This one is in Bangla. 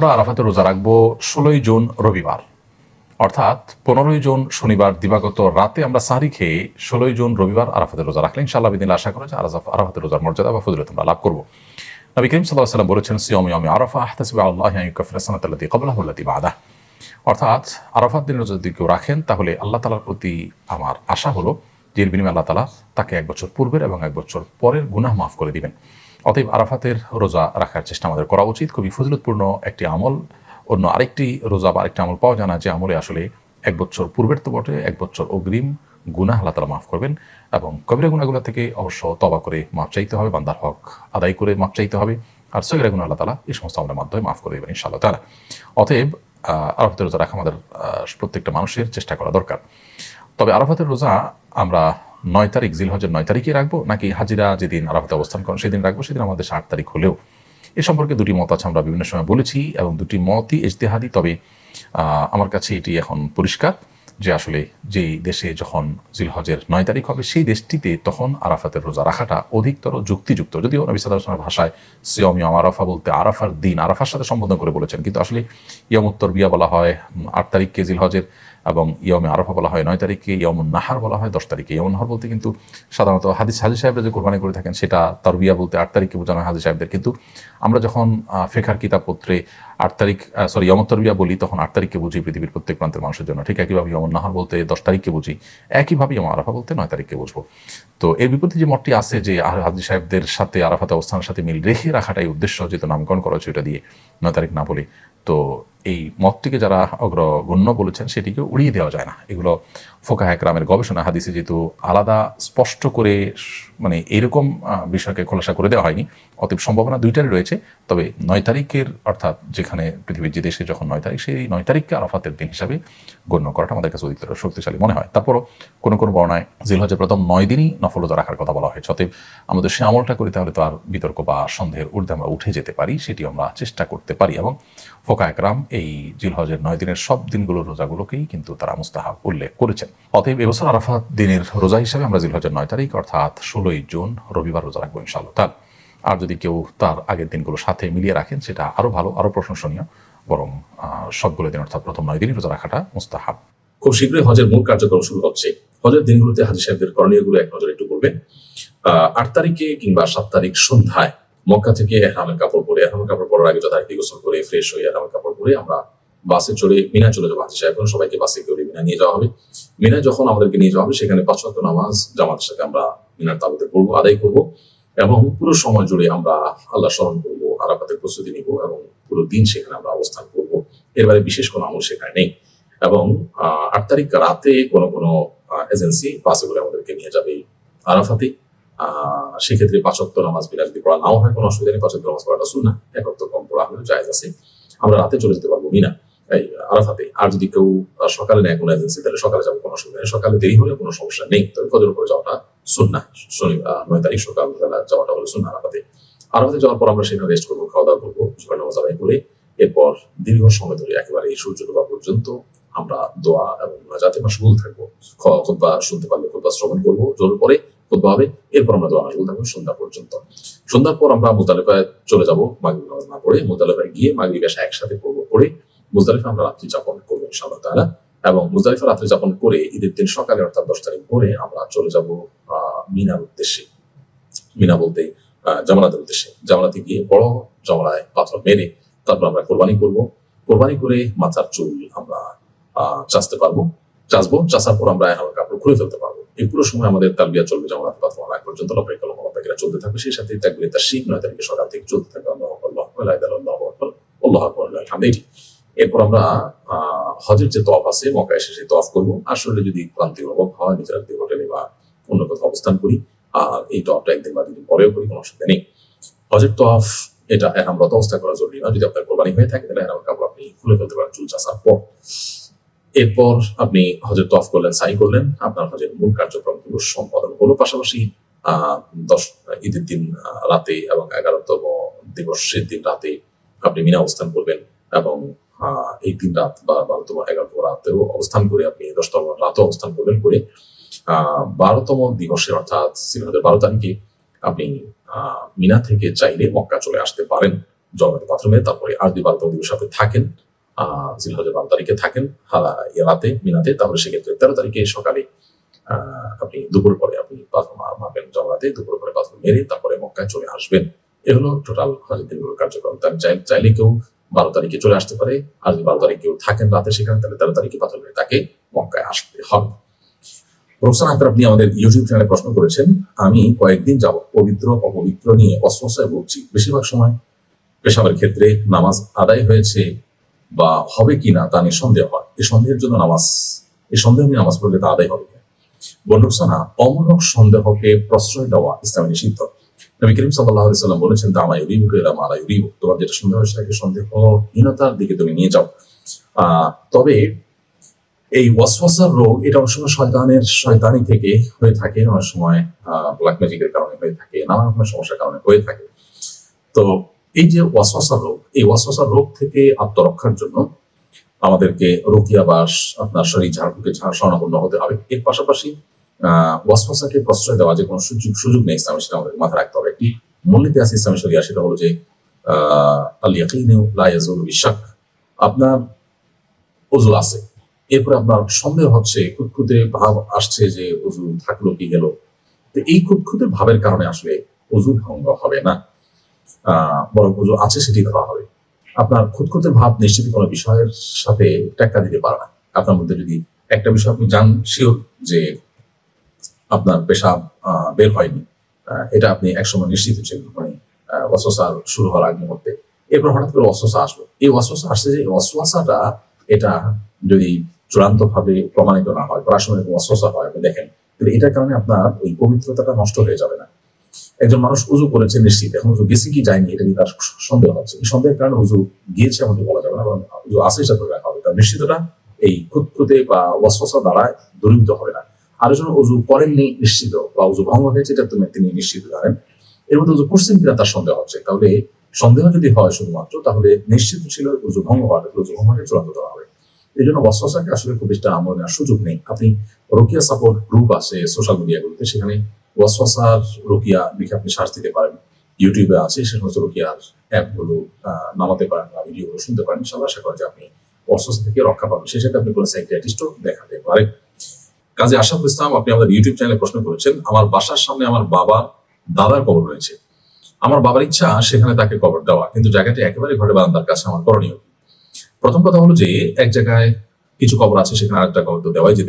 আমরা আরাফাতে রোজা রাখব ষোলোই জুন রবিবার। অর্থাৎ পনেরোই জুন শনিবার দিবাগত রাতে আমরা সারি খেয়ে ষোলোই জুন রবিবার আরাফাতের রোজা রাখলে ইনশাআল্লাহ বিদিন আশা করে যে আরাফ- আরাফাতের রোজার মর্যাদা বা ফজিলত আমরা লাভ করব। নবী করিম সাল্লাহ সাল্লাম বলেছেন, সিয়ম ইয়মি আরাফা, আহতাসিবা আল্লাহ ইউকাফির সানাতাল্লাতি কবলাহুল্লাতি বাদা অর্থাৎ আরাফাত দিনের রোজা যদি কেউ রাখেন, তাহলে আল্লাহ তালার প্রতি আমার আশা হলো, যে এর বিনিময়ে আল্লাহ তালা তাকে এক বছর পূর্বের এবং এক বছর পরের গুনাহ মাফ করে দিবেন। অতএব আরাফাতের রোজা রাখার চেষ্টা আমাদের করা উচিত। খুবই ফজিলতপূর্ণ একটি আমল। অন্য আরেকটি রোজা বা আরেকটি আমল পাওয়া যায় না, যে আমলে আসলে এক বছর পূর্বের তো বটে, এক বছর অগ্রিম গুনাহ আল্লাহ তালা মাফ করবেন এবং কবিরা গুণাগুলো থেকে অবশ্য তবা করে মাপ চাইতে হবে, বান্দার হক আদায় করে মাপ চাইতে হবে আর সৈরা গুণ আল্লাহ তালা এই সমস্ত আমাদের মাধ্যমে মাফ করে দেবেন ইনশাআল্লাহ তালা অতএব আরাফাতের রোজা রাখা আমাদের প্রত্যেকটা মানুষের চেষ্টা করা দরকার। তবে আরাফাতের রোজা আমরা নয় তারিখ, জিলহজের নয় তারিখে রাখব, নাকি হাজিরা যেদিন আরাফাতে অবস্থান করেন সেদিন রাখব, সেদিন আমাদের আট তারিখ হলেও। এ সম্পর্কে দুটি মত আছে আমরা বিভিন্ন সময় বলেছি, এবং দুটি মতই ইজতেহাদি, তবে আমার কাছে এটি এখন পরিষ্কার যে আসলে যেই দেশে যখন জিলহজের নয় তারিখ হবে, সেই দেশটিতে তখন আরাফাতের রোজা রাখাটা অধিকতর যুক্তিযুক্ত। যদিও নবী সাল্লামের ভাষায় সিয়মিয়ম আরাফা বলতে আরাফার দিন, আরাফার সাথে সম্বোধন করে বলেছেন, কিন্তু আসলে ইয়মুত্তর বিয়া বলা হয় আট তারিখকে জিলহজের এবং ইয়মে আরফা বলা হয় নয় তারিখে ইয়মুন নাহার বলা হয় দশ তারিখে। ইয়মুন নাহার বলতে কিন্তু সাধারণত হাদিস হাজি সাহেবরা যে কোরবানি করে থাকেন সেটা তার বিয়া বলতে আট তারিখে বোঝানো হয় হাজি সাহেবদের। কিন্তু আমরা যখন ফেখার কিতাবপত্রে আট তারিখ সরি ইয়মত্তর বিয়া বলি, তখন আট তারিখকে বুঝি পৃথিবীর প্রত্যেক প্রান্তের মানুষের জন্য। ঠিক একইভাবে ইয়মন নাহার বলতে দশ তারিখকে বুঝি, একইভাবে ইয়ম আরাফা বলতে নয় তারিখকে বুঝব। তো এর বিপরীতে যে মতটি আছে যে হাজি সাহেবদের সাথে আরাফাতে অবস্থানের সাথে মিল রেখে রাখাটাই উদ্দেশ্য, যেহেতু নামকরণ করা হয়েছে ওটা দিয়ে নয় তারিখ না বলে। তো এই মতটিকে যারা অগ্রগণ্য বলেছেন সেটিকে উড়িয়ে দেওয়া যায় না। এগুলো ফোকা একরামের গবেষণা হাদিসে যেহেতু আলাদা, স্পষ্ট করে মানে এরকম বিষয়কে খোলাসা করে দেওয়া হয়নি, অতএব সম্ভাবনা দুইটারই রয়েছে। তবে নয় তারিখের, অর্থাৎ যেখানে পৃথিবীর যে দেশে যখন নয় তারিখ, সেই নয় তারিখকে আরাফাতের দিন হিসাবে গণ্য করাটা আমাদের কাছে অধিকতর শক্তিশালী মনে হয়। তারপরও কোনো কোনো বর্ণায় জিলহজের প্রথম নয় দিনই নফলতা রাখার কথা বলা হয়েছে। অতএব আমাদের সে আমলটা করি, তাহলে তো আর বিতর্ক বা সন্দেহের ঊর্ধ্বে আমরা উঠে যেতে পারি সেটি আমরা চেষ্টা করতে পারি। এবং ফোকা একরাম এই জিলহজের নয় দিনের সব দিনগুলোর রোজাগুলোকেই কিন্তু তারা মুস্তাহাব উল্লেখ করেছেন। অতএব এবছর আরাফাত দিনের রোজা হিসাবে আমরা জিলহজের নয় তারিখ অর্থাৎ ষোলোই জুন রবিবার রোজা রাখব ইনশাআল্লাহ। তার আর যদি কেউ তার আগের দিনগুলো সাথে মিলিয়ে রাখেন সেটা আরও ভালো আরও প্রশংসনীয় বরং সবগুলো দিন অর্থাৎ প্রথম নয় দিনই রোজা রাখাটা মুস্তাহাব। খুব শীঘ্রই হজের মূল কার্যক্রম শুরু হচ্ছে। হজের দিনগুলোতে হাজি সাহেবদের করণীয়গুলো এক নজরে একটু আহ, আট তারিখে কিংবা সাত তারিখ সন্ধ্যায় মক্কা থেকে এহরামের কাপড় পরে এহরামের কাপড় পরার আগে যথারীতি গোসল করে ফ্রেশ হয়ে এহরামের কাপড় পরে আমরা বাসে চড়ে মিনা চলে যাব, হাজি সাহেব সবাইকে বাসে করে মিনা নিয়ে যাওয়া হবে। মিনা যখন আমাদেরকে নিয়ে যাওয়া হবে, সেখানে পাঁচ নামাজ জামাতের সাথে আমরা মিনার তাবুতে পড়ব, আদায় করব এবং পুরো সময় জুড়ে আমরা আল্লাহ স্মরণ করব, আরাফাতের প্রস্তুতি নিব এবং পুরো দিন সেখানে আমরা অবস্থান করব। এর বিশেষ কোনো আমল সেখানে নেই এবং আট তারিখ রাতে কোনো কোনো এজেন্সি বাসে করে আমাদেরকে নিয়ে যাবে আরাফাতে। সেক্ষেত্রে পাঁচক্ত নামাজ বিনা যদি পড়া নাও হয়, কোনো অসুবিধা নেই পাঁচক্ত নামাজ পড়াটা শুন না একত্র কম পড়া হলেও জায়গা আছে। আমরা রাতে চলে যেতে পারব মিনা এই আরাফাতে আর যদি কেউ সকালে নেয় কোনো এজেন্সি তাহলে সকালে যাব কোনো অসুবিধা নেই। সকালে দেরি হলে কোনো সমস্যা নেই। তবে ফজর করে যাওয়াটা শুন না শনি আহ, নয় তারিখ সকালবেলা যাওয়াটা হলো শুন আরাফাতে। আরাফাতে যাওয়ার পর আমরা সেখানে রেস্ট করব খাওয়া দাওয়া করব সকাল নামাজ আদায় করে এরপর দীর্ঘ সময় ধরে একেবারে সূর্য ডোবা পর্যন্ত আমরা দোয়া এবং যাতে মাসগুল থাকব। খ- খুতবা শুনতে পারলে খুতবা শ্রবণ করব জোর পরে খুতবা হবে এরপর আমরা দোয়া মাসগুল থাকব সন্ধ্যা পর্যন্ত। সন্ধ্যার পর আমরা মুজদালিফায় চলে যাব মাগরিব নামাজ না পড়ে মুজদালিফায় গিয়ে মাগরিব এসে একসাথে পড়ব পড়ে মুজদালিফা আমরা রাত্রি যাপন করব ইনশাআল্লাহ তাআলা। এবং মুজদালিফা রাত্রি যাপন করে ঈদের দিন সকালে অর্থাৎ দশ তারিখ ভোরে আমরা চলে যাব মিনার উদ্দেশ্যে। মিনা বলতে আহ, জামালাতের উদ্দেশ্যে। জামালাতে গিয়ে বড় জমলায় পাথর মেরে তারপর আমরা কোরবানি করব। কোরবানি করে মাথার চুল আমরা চাচতে পারব। চাষবো চাচার পর আমরা এখন কাপড় খুলে ফেলতে পারব। এই পুরো সময় আমাদের তালবিয়া চলবে জামালাতে পাথর আগ পর্যন্ত লপাই কলম লপাইকেরা চলতে থাকবে। সেই সাথে তাকবির তার শিখ নয় তারিখে সকাল থেকে চলতে থাকবে। আল্লাহ আল্লাহ আল্লাহ আল্লাহ আল্লাহ আল্লাহ আলহামদুলিল্লাহ। এরপর আমরা হজের যে তফ আছে মক্কা এসে সেই তফ করব। আসলে যদি ক্লান্তি অনুভব হয় নিজের একটি হোটেলে বা অন্য কোথাও অবস্থান করি আর এই টপটা একদিন বা দুদিন পরেও করি, কোনো অসুবিধা নেই। হজের তফ এটা এরামরত অবস্থা করা জরুরি না। যদি আপনার কোরবানি হয়ে থাকে, তাহলে এরাম কাপড় আপনি খুলে ফেলতে পারেন চুল চাষার পর। এরপর আপনি হজের তফ করলেন, সাই করলেন, আপনার হজের মূল কার্যক্রমগুলো সম্পাদন হলো পাশাপাশি দশ, ঈদের দিন রাতে এবং এগারোতম দিবসের দিন রাতে আপনি মিনা অবস্থান করবেন এবং এই দিন রাত বা বারোতম এগারোতম রাতেও অবস্থান করে আপনি দশতম রাতেও অবস্থান করবেন করে আহ বারোতম দিবসে অর্থাৎ সিলহদের বারো তারিখে আপনি আহ মিনা থেকে চাইলে মক্কা চলে আসতে পারেন। পাথর মেরে তারপরে আর দুই বারো দিবস সাথে থাকেন আহ জিলহজের বারো তারিখে থাকেন রাতে মিনাতে তাহলে সেক্ষেত্রে তেরো তারিখে সকালে আহ, আপনি দুপুর পরে আপনি পাথর মা- মারবেন জমাতে দুপুর পরে পাথর মেরে তারপরে মক্কায় চলে আসবেন। এ হলো টোটাল হজের দিনগুলোর কার্যক্রম। তার চাই- চাইলে কেউ বারো তারিখে চলে আসতে পারে। আর যদি বারো তারিখ কেউ থাকেন রাতে সেখানে, তাহলে তেরো তারিখে পাথর মেরে তাকে মক্কায় আসতে হবে। রোকসান আক্তার, আপনি আমাদের ইউটিউব চ্যানেলে প্রশ্ন করেছেন। আমি কয়েকদিন যাব পবিত্র, অপবিত্র নিয়ে অস্বস্থায় ভুগছি বেশিরভাগ সময় পেশাবের ক্ষেত্রে নামাজ আদায় হয়েছে বা হবে কিনা তা নিয়ে সন্দেহ হয়। এই সন্দেহের জন্য নামাজ এই সন্দেহ নিয়ে নামাজ পড়লে তা আদায় হবে কিনা? বন্ডুকসানা অমূলক সন্দেহকে প্রশ্রয় দেওয়া ইসলামী নিষিদ্ধ। নবী করিম সাল্লাহ সাল্লাম বলেছেন, দামা ইউরিবুকে এলাম আলা ইউরিবু তোমার যেটা সন্দেহ সেটাকে সন্দেহহীনতার দিকে তুমি নিয়ে যাও। তবে এই ওয়াসওয়াসার রোগ এটা অনেক সময় শয়তানের, শয়তানি থেকে হয়ে থাকে, অনেক সময় ব্ল্যাক ম্যাজিকের কারণে হয়ে থাকে নানা রকমের সমস্যার কারণে হয়ে থাকে। তো এই যে ওয়াসওয়াসা রোগ, এই ওয়াসওয়াসা রোগ থেকে আত্মরক্ষার জন্য আমাদেরকে রোকিয়া বাস, আপনার শরীর ঝাড়ফুঁকে ঝাড় স্বর্ণাপন্ন হতে হবে। এর পাশাপাশি ওয়াসওয়াসাকে প্রশ্রয় দেওয়া যে কোনো সুযোগ সুযোগ নেই ইসলামে সেটা আমাদের মাথায় রাখতে হবে। একটি মূলনীতি আছে ইসলামী শরিয়া, সেটা হলো যে আল আপনার ওজু আছে। এরপরে আপনার সন্দেহ হচ্ছে, খুঁতখুঁতে ভাব আসছে যে উজু থাকল কি গেল। তো এই খুঁতখুঁতে ভাবের কারণে আসলে উজু ভঙ্গ হবে না। বরং উজু আছে সেটি ধরা হবে। আপনার খুঁতখুঁতে ভাব নিশ্চিত কোনো বিষয়ের সাথে টেক্কা দিতে পারে না। আপনার মধ্যে যদি একটা বিষয় আপনি জান শিওর যে আপনার পেশাব বের হয়নি। এটা আপনি একসময় নিশ্চিত ছিলেন মানে অসোসা শুরু হওয়ার আগ মুহূর্তে। এরপর হঠাৎ করে অসোসা আসলো। এই অসোসা আসছে যে অসোসাটা এটা যদি চূড়ান্ত ভাবে প্রমাণিত না হয় প্রাসঙ্গিক অস্বস্থ হয়, আপনি দেখেন, তাহলে এটার কারণে আপনার ওই পবিত্রতাটা নষ্ট হয়ে যাবে না। একজন মানুষ উজু করেছে নিশ্চিত, এখন উজু গেছে কি যায়নি, এটা নিয়ে তার সন্দেহ হচ্ছে এই সন্দেহের কারণে উজু গিয়েছে আমাদের বলা যাবে না উজু আসে সেটা ধরে রাখা হবে। তার নিশ্চিতটা এই খুঁতখুঁতে বা ওয়াসওয়াসা দ্বারা দূরীভূত হবে না। আর যখন উজু করেননি নিশ্চিত বা অজু ভঙ্গ হয়েছে এটা তুমি তিনি নিশ্চিত জানেন। এর মধ্যে উজু করছেন কিনা তার সন্দেহ হচ্ছে তাহলে সন্দেহ যদি হয় শুধুমাত্র তাহলে নিশ্চিত ছিল উজু ভঙ্গ হওয়ার উজু ভঙ্গকে চূড়ান্ত ধরা হবে। এই জন্য ওয়াসওয়াসাকে আসলে খুব বেশি আমল নেওয়ার সুযোগ নেই। আপনি রোকিয়া সাপোর্ট গ্রুপ আছে সোশ্যাল মিডিয়াগুলোতে সেখানে ওয়াসওয়াসার রোকিয়া লিখে আপনি সার্চ দিতে পারেন। ইউটিউবে আছে সে সমস্ত রোকিয়ার অ্যাপগুলো আহ, নামাতে পারেন বা ভিডিওগুলো শুনতে পারেন। ইনশাল্লাহ আশা করি যে আপনি অসুস্থ থেকে রক্ষা পাবেন। সেই সাথে আপনি কোনো সাইকিয়াট্রিস্টও দেখাতে পারেন। কাজে আশাফুল ইসলাম, আপনি আমাদের ইউটিউব চ্যানেলে প্রশ্ন করেছেন, আমার বাসার সামনে আমার বাবা দাদার কবর রয়েছে। আমার বাবার ইচ্ছা সেখানে তাকে কবর দেওয়া, কিন্তু জায়গাটি একেবারে ঘরে বারান্দার কাছে আমার করণীয়। প্রথম কথা হলো যে, এক জায়গায় কিছু কবর আছে, সেখানে আরেকটা কবর তো দেওয়াই যেতে